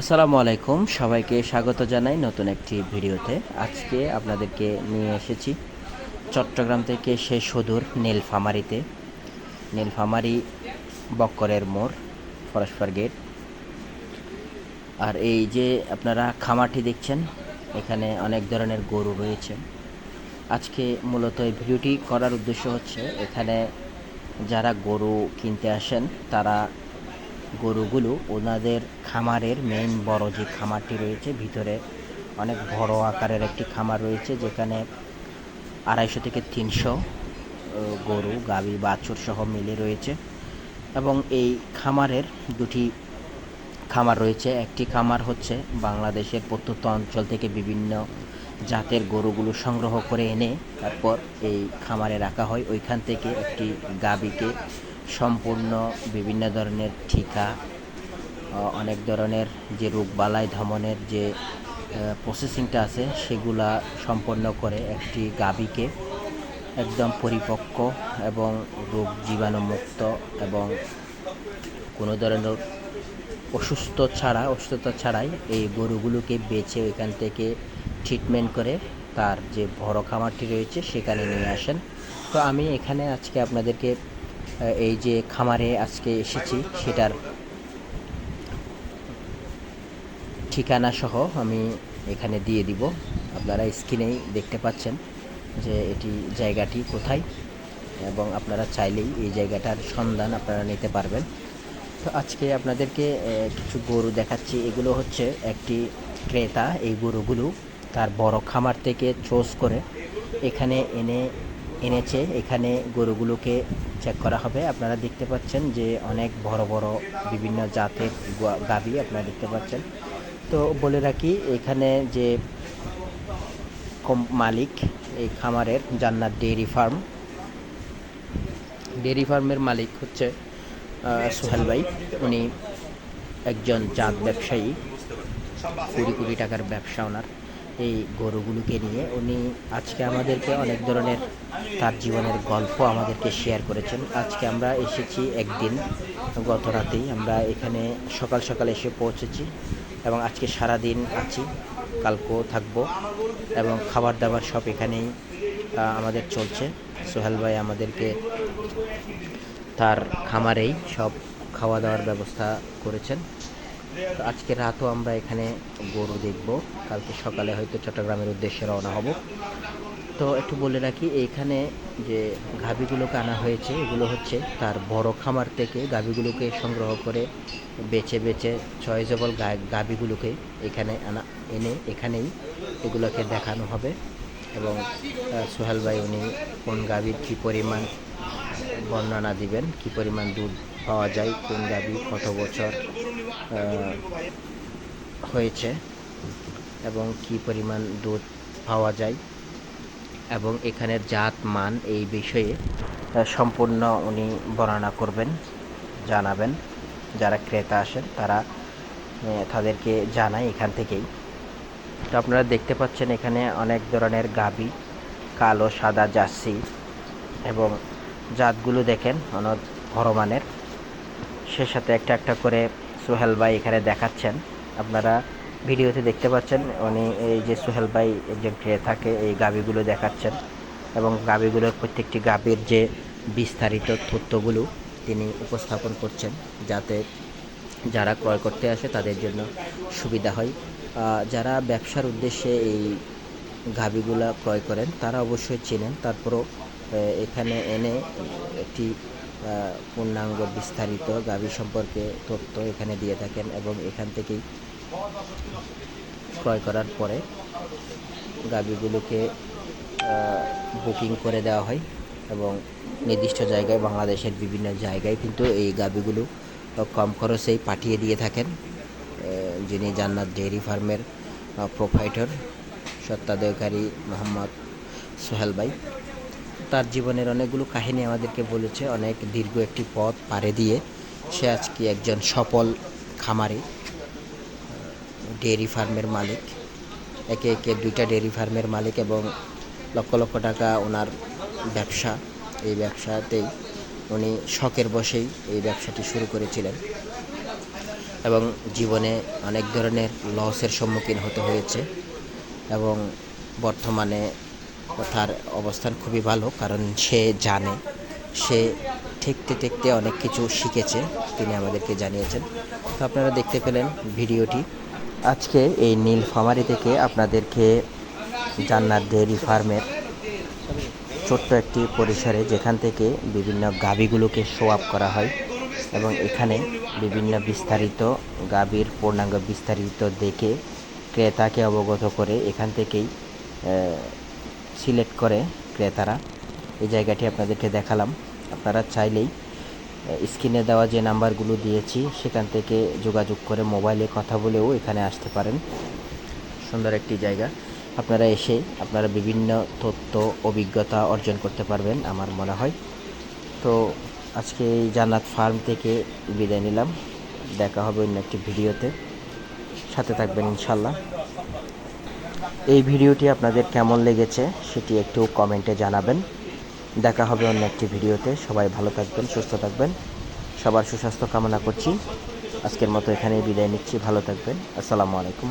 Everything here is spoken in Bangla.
আসসালামু আলাইকুম, সবাইকে স্বাগত জানাই নতুন একটি ভিডিওতে। আজকে আপনাদেরকে নিয়ে এসেছি চট্টগ্রাম থেকে সে সুদূর নীলফামারিতে। নীলফামারি বক্করের মোড় ফরেস্টপার গেট। আর এই যে আপনারা খামারটি দেখছেন, এখানে অনেক ধরনের গরু রয়েছে। আজকে মূলত এই ভিডিওটি করার উদ্দেশ্য হচ্ছে, এখানে যারা গরু কিনতে আসেন, তারা গরুগুলো ওনাদের খামারের মেইন বড় যে খামারটি রয়েছে, ভিতরে অনেক বড় আকারের একটি খামার রয়েছে, যেখানে আড়াইশো থেকে তিনশো গরু গাভী বাছুর সহ মিলে রয়েছে। এবং এই খামারের দুটি খামার রয়েছে। একটি খামার হচ্ছে বাংলাদেশের প্রত্যন্ত অঞ্চল থেকে বিভিন্ন জাতের গরুগুলো সংগ্রহ করে এনে তারপর এই খামারে রাখা হয়। ওইখান থেকে একটি গাভীকে সম্পূর্ণ বিভিন্ন ধরনের ঠিকা অনেক ধরনের যে রোগবালাই ধমনের যে প্রসেসিংটা আছে, সেগুলা সম্পন্ন করে একটি গাভীকে একদম পরিপক্ক এবং রোগ জীবাণুমুক্ত এবং কোনো ধরনের অসুস্থ ছাড়া, অসুস্থতা ছাড়াই এই গরুগুলোকে বেছে ওইখান থেকে ট্রিটমেন্ট করে তার যে বড় খামারটি রয়েছে, সেখানে নিয়ে আসেন। তো আমি এখানে আজকে আপনাদেরকে এই যে খামারে আজকে এসেছি, সেটার ঠিকানা সহ আমি এখানে দিয়ে দিব। আপনারা স্ক্রিনেই দেখতে পাচ্ছেন যে এটি জায়গাটি কোথায়, এবং আপনারা চাইলেই এই জায়গাটার সন্ধান আপনারা নিতে পারবেন। তো আজকে আপনাদেরকে কিছু গরু দেখাচ্ছি। এগুলো হচ্ছে একটি ক্রেতা, এই গরুগুলো তার বড় খামার থেকে চোজ করে এখানে এনে এনেছে। এখানে গরুগুলোকে চেক করা হবে। আপনারা দেখতে পাচ্ছেন যে অনেক বড় বড় বিভিন্ন জাতের গাভী আপনারা দেখতে পাচ্ছেন। তো বলে রাখি, এখানে যে মালিক এই খামারের জান্নাত ডেয়ারি ফার্ম। ডেয়ারি ফার্মের মালিক হচ্ছে সোহেল ভাই। উনি একজন জাত ব্যবসায়ী। কুড়ি কোটি টাকার ব্যবসা ওনার। এই গরুগুলোকে নিয়ে উনি আজকে আমাদেরকে অনেক ধরনের তার জীবনের গল্প আমাদেরকে শেয়ার করেছেন। আজকে আমরা এসেছি একদিন, গত রাতেই আমরা এখানে সকাল সকাল এসে পৌঁছেছি এবং আজকে সারা দিন আছি, কালকেও থাকব এবং খাবার দাবার সব এখানেই আমাদের চলছে। সোহেল ভাই আমাদেরকে তার খামারেই সব খাওয়া দাওয়ার ব্যবস্থা করেছেন। তো আজকে রাতও আমরা এখানে গরু দেখব। কালকে সকালে হয়তো চট্টগ্রামের উদ্দেশ্যে রওনা হব। তো একটু বলে রাখি, এইখানে যে গাভীগুলোকে আনা হয়েছে, এগুলো হচ্ছে তার বড় খামার থেকে গাভীগুলোকে সংগ্রহ করে বেছে বেছে চয়েজেবল গাভীগুলোকে এখানে আনা, এনে এখানেই এগুলোকে দেখানো হবে। এবং সোহেল ভাই, উনি কোন গাভীর কী পরিমাণ বর্ণনা দিবেন, কি পরিমাণ দুধ পাওয়া যায়, কোন গাভী কত বছর হয়েছে, এবং কি পরিমাণ দুধ পাওয়া যায়, এবং এখানের জাত মান এই বিষয়ে সম্পূর্ণ উনি বর্ণনা করবেন, জানাবেন। যারা ক্রেতা আসেন, তারা তাদেরকে জানায় এখান থেকেই। তো আপনারা দেখতে পাচ্ছেন এখানে অনেক ধরনের গাবি, কালো, সাদা, জার্সি, এবং জাতগুলো দেখেন অনেক বড় মানের সে সাথে একটা একটা করে সোহেল ভাই এখানে দেখাচ্ছেন। আপনারা ভিডিওতে দেখতে পাচ্ছেন, উনি এই যে সোহেল ভাই একজন থাকে, এই গাবিগুলো দেখাচ্ছেন। এবং গাবিগুলোর প্রত্যেকটি গাবির যে বিস্তারিত তথ্যগুলো তিনি উপস্থাপন করছেন, যাতে যারা ক্রয় করতে আসে তাদের জন্য সুবিধা হয়। যারা ব্যবসার উদ্দেশ্যে এই গাভিগুলা ক্রয় করেন, তারা অবশ্যই চেনেন। তারপরও এখানে এনে একটি পূর্ণাঙ্গ বিস্তারিত গাভী সম্পর্কে তথ্য এখানে দিয়ে থাকেন এবং এখান থেকেই ক্রয় করার পরে গাভীগুলোকে বুকিং করে দেওয়া হয় এবং নির্দিষ্ট জায়গায় বাংলাদেশের বিভিন্ন জায়গায় কিন্তু এই গাভীগুলো কম খরচেই পাঠিয়ে দিয়ে থাকেন। যিনি জান্নাত ডেয়ারি ফার্মের প্রোভাইডার সত্ত্বাধিকারী মোহাম্মদ সোহেল ভাই। তার জীবনের অনেকগুলো কাহিনী আমাদেরকে বলেছে, অনেক দীর্ঘ একটি পথ পাড়ে দিয়ে। সে আজকে একজন সফল খামারি, ডেয়ারি ফার্মের মালিক। একে একে দুইটা ডেয়ারি ফার্মের মালিক এবং লক্ষ লক্ষ টাকা ওনার ব্যবসা। এই ব্যবসাতেই উনি শখের বসেই এই ব্যবসাটি শুরু করেছিলেন এবং জীবনে অনেক ধরনের লসের সম্মুখীন হতে হয়েছে এবং বর্তমানে তার অবস্থান খুবই ভালো, কারণ সে জানে, সে ঠেকতে ঠেকতে অনেক কিছু শিখেছে, তিনি আমাদেরকে জানিয়েছেন। তো আপনারা দেখতে পেলেন ভিডিওটি। আজকে এই নীলফামারি থেকে আপনাদেরকে জান্নাত ডেয়ারি ফার্মের ছোট্ট একটি পরিসরে যেখান থেকে বিভিন্ন গাভীগুলোকে শো আপ করা হয় এবং এখানে বিভিন্ন বিস্তারিত গাভীর পূর্ণাঙ্গ বিস্তারিত দেখে ক্রেতাকে অবগত করে এখান থেকেই সিলেক্ট করে ক্রেতারা। এই জায়গাটি আপনাদেরকে দেখালাম। আপনারা চাইলেই স্ক্রিনে দেওয়া যে নাম্বারগুলো দিয়েছি, সেখান থেকে যোগাযোগ করে মোবাইলে কথা বলেও এখানে আসতে পারেন। সুন্দর একটি জায়গা। আপনারা এসে আপনারা বিভিন্ন তথ্য, অভিজ্ঞতা অর্জন করতে পারবেন আমার মনে হয়। তো আজকে এই জান্নাত ফার্ম থেকে বিদায় নিলাম। দেখা হবে অন্য একটি ভিডিওতে। সাথে থাকবেন ইনশাল্লাহ এই ভিডিওটি আপনাদের কেমন লেগেছে সেটি একটু কমেন্টে জানাবেন। দেখা হবে অন্য একটি ভিডিওতে। সবাই ভালো থাকবেন, সুস্থ থাকবেন। সবার সুস্বাস্থ্য কামনা করছি। আজকের মতো এখানেই বিদায় নিচ্ছি। ভালো থাকবেন। আসসালামু আলাইকুম।